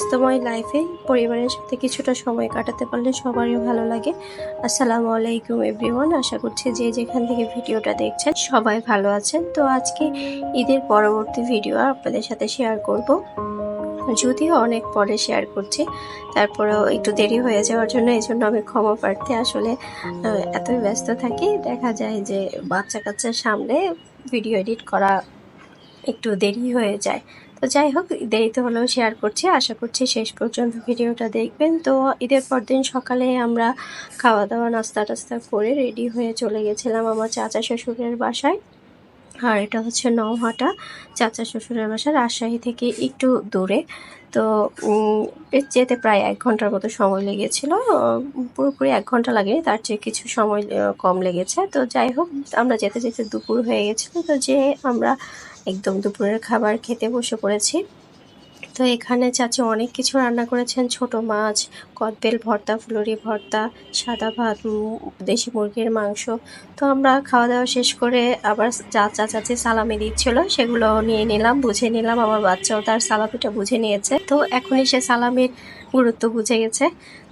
ব্যস্তময় লাইফে পরিবারের সাথে কিছুটা সময় কাটাতে পারলে সবারই ভালো লাগে। আসসালামু আলাইকুম এভরিওয়ান আশা করছি যে যেখান থেকে ভিডিওটা দেখছেন সবাই ভালো আছেন। তো আজকে ঈদের পরবর্তী ভিডিও আপনাদের সাথে শেয়ার করব। যদিও অনেক পরে শেয়ার করছি, তারপরেও একটু দেরি হয়ে যাওয়ার জন্য এই জন্য আমি ক্ষমা প্রার্থী। আসলে এতই ব্যস্ত থাকি, দেখা যায় যে বাচ্চা কাচ্চার সামনে ভিডিও এডিট করা একটু দেরি হয়ে যায়। তো যাই হোক, দেরিতে হলেও শেয়ার করছি। আশা করছি শেষ পর্যন্ত ভিডিওটা দেখবেন। তো ঈদের পরদিন সকালে আমরা খাওয়া দাওয়া নাস্তা টাস্তা করে রেডি হয়ে চলে গেছিলাম আমার চাচা শ্বশুরের বাসায়। আর এটা হচ্ছে নওহাটা চাচা শ্বশুরের বাসা রাজশাহী থেকে একটু দূরে। তো যেতে প্রায় এক ঘণ্টার মতো সময় লেগেছিল। পুরোপুরি এক ঘণ্টা লাগেনি তার চেয়ে কিছু সময় কম লেগেছে। তো যাই হোক, আমরা যেতে যেতে দুপুর হয়ে গেছিল। তো যে আমরা একদম দুপুরের খাবার খেতে বসে পড়েছি। তো এখানে চাচি অনেক কিছু রান্না করেছেন। ছোট মাছ, কদবেল ভর্তা, ফুলুরি ভর্তা, সাদা ভাত দেশি মুরগির মাংস। তো আমরা খাওয়া দাওয়া শেষ করে আবার চাচা চাচি সালামি দিচ্ছিল। সেগুলো নিয়ে নিলাম, বুঝে নিলাম। আমার বাচ্চাও তার সালামিটা বুঝে নিয়েছে। তো এখনই সে সালামির গুরুত্ব বুঝে গেছে।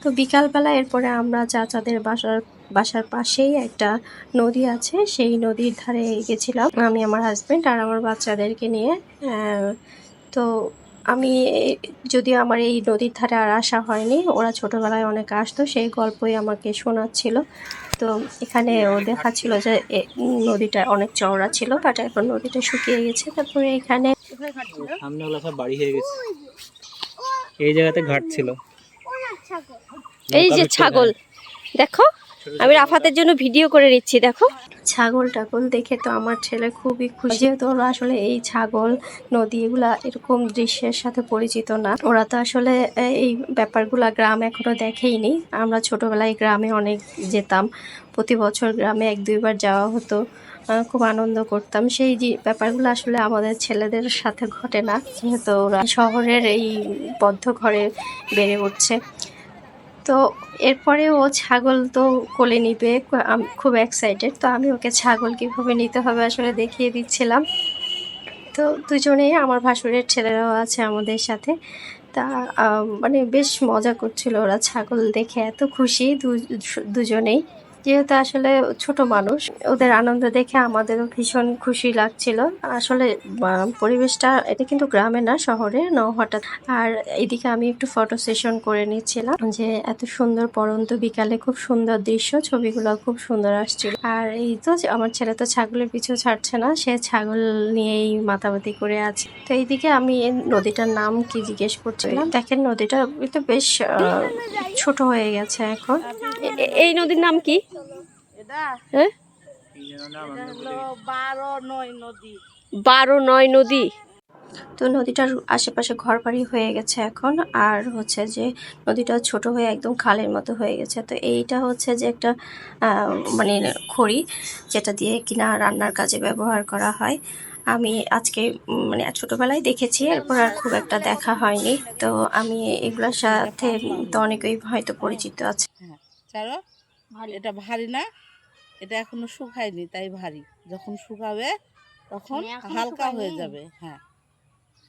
তো বিকালবেলা এরপরে আমরা চাচাদের বাসার বাসার পাশেই একটা নদী আছে সেই নদীর ধারে গেছিলাম আমি আমার হাজব্যান্ড আর আমার বাচ্চাদেরকে নিয়ে। তো আমি যদিও আমার এই নদীর ধারে আর আসা হয়নি ওরা ছোটোবেলায় অনেক আসতো সেই গল্পই আমাকে শোনাচ্ছিল। তো এখানে ও দেখাচ্ছিল যে এ- নদীটা অনেক চওড়া ছিল বাট এখন নদীটা শুকিয়ে গেছে তারপরে এখানে সামনে ওগুলো সব বাড়ি হয়ে গেছে। এই জায়গাতে ঘাট ছিল। এই যে ছাগল দেখো আমি রাফাতের জন্য ভিডিও করে নিচ্ছি, দেখো। ছাগল টাগল দেখে তো আমার ছেলে খুবই খুশি। যেহেতু ওরা আসলে এই ছাগল, নদী এগুলা এরকম দৃশ্যের সাথে পরিচিত না। ওরা তো আসলে এই ব্যাপারগুলা গ্রাম এখনও দেখেইনি আমরা ছোটবেলায় গ্রামে অনেক যেতাম। প্রতি বছর গ্রামে এক, দুইবার যাওয়া হতো। খুব আনন্দ করতাম। সেই ব্যাপারগুলো আসলে আমাদের ছেলেদের সাথে ঘটে না। যেহেতু ওরা শহরের এই বদ্ধ ঘরে বেড়ে উঠছে। তো এরপরে ও ছাগল তো কোলে নিবে খুব এক্সাইটেড তো আমি ওকে ছাগল কীভাবে নিতে হবে আসলে দেখিয়ে দিচ্ছিলাম। তো দুজনেই আমার ভাসুরের ছেলেরাও আছে আমাদের সাথে, তা মানে বেশ মজা করছিল ওরা ছাগল দেখে, এত খুশি দুজনেই। যেহেতু আসলে ছোট মানুষ, ওদের আনন্দ দেখে আমাদেরও ভীষণ খুশি লাগছিল। আসলে পরিবেশটা, এটা কিন্তু গ্রামে না, শহরে ন, হঠাৎ। আর এদিকে আমি একটু ফটো সেশন করে নিচ্ছিলাম যে, এত সুন্দর পরন্ত বিকালে খুব সুন্দর দৃশ্য, ছবিগুলো খুব সুন্দর আসছিল। আর এই তো আমার ছেলে তো ছাগলের পিছু ছাড়ছে না, সে ছাগল নিয়েই মাতামাতি করে আছে। তো এইদিকে আমি নদীটার নাম কি জিজ্ঞেস করছিলাম? দেখেন, নদীটা তো বেশ ছোট হয়ে গেছে এখন। এই নদীর নাম কি? হ্যাঁ বারো নয় নদী বারো নয় নদী। তো নদীটার আশেপাশে ঘর বাড়ি হয়ে গেছে এখন আর হচ্ছে যে নদীটা ছোট হয়ে একদম খালের মতো হয়ে গেছে। তো এইটা হচ্ছে যে একটা মানে খড়ি যেটা দিয়ে কিনা রান্নার কাজে ব্যবহার করা হয়। আমি আজকে মানে ছোটোবেলায় দেখেছি এরপর আর খুব একটা দেখা হয়নি। তো আমি এগুলোর সাথে তো অনেকেই হয়তো পরিচিত আছে। ছাড়ো এটা ভারী না এটা এখনও শুকায়নি তাই ভারী। যখন শুকাবে তখন হালকা হয়ে যাবে হ্যাঁ।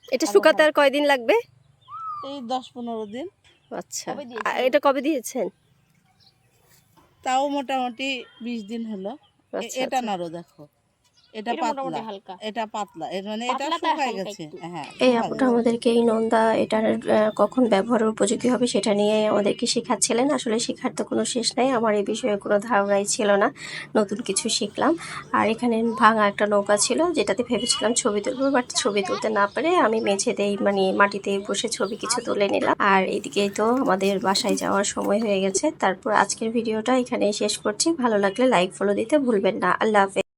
এটা শুকাতে আর কয়দিন লাগবে? এই দশ পনেরো দিন। আচ্ছা। এটা কবে দিয়েছেন? তাও মোটামুটি বিশ দিন হলো। আচ্ছা, এটা আচ্ছা। নাড়ো দেখো। এটা পাতলা। এটা পাতলা। এর মানে এটা শুকায় গেছে। হ্যাঁ এই আপুটা। আমাদেরকে এই নন্দা এটার কখন ব্যবহারের উপযোগী হবে সেটা নিয়ে আমাদেরকে শেখাচ্ছিলেন। আসলে শেখার তো কোনো শেষ নাই। আমার এই বিষয়ে কোনো ধারণাই ছিল না। নতুন কিছু শিখলাম। আর এখানে ভাঙা একটা নৌকা ছিল যেটাতে ভেবেছিলাম ছবি তুলবো বাট ছবি তুলতে না পারে আমি মেঝেতেই মানে মাটিতে বসে ছবি কিছু তুলে নিলাম। আর এদিকেই তো আমাদের বাসায় যাওয়ার সময় হয়ে গেছে। তারপর আজকের ভিডিওটা এখানেই শেষ করছি। ভালো লাগলে লাইক ফলো দিতে ভুলবেন না। আল্লাহ হাফেজ।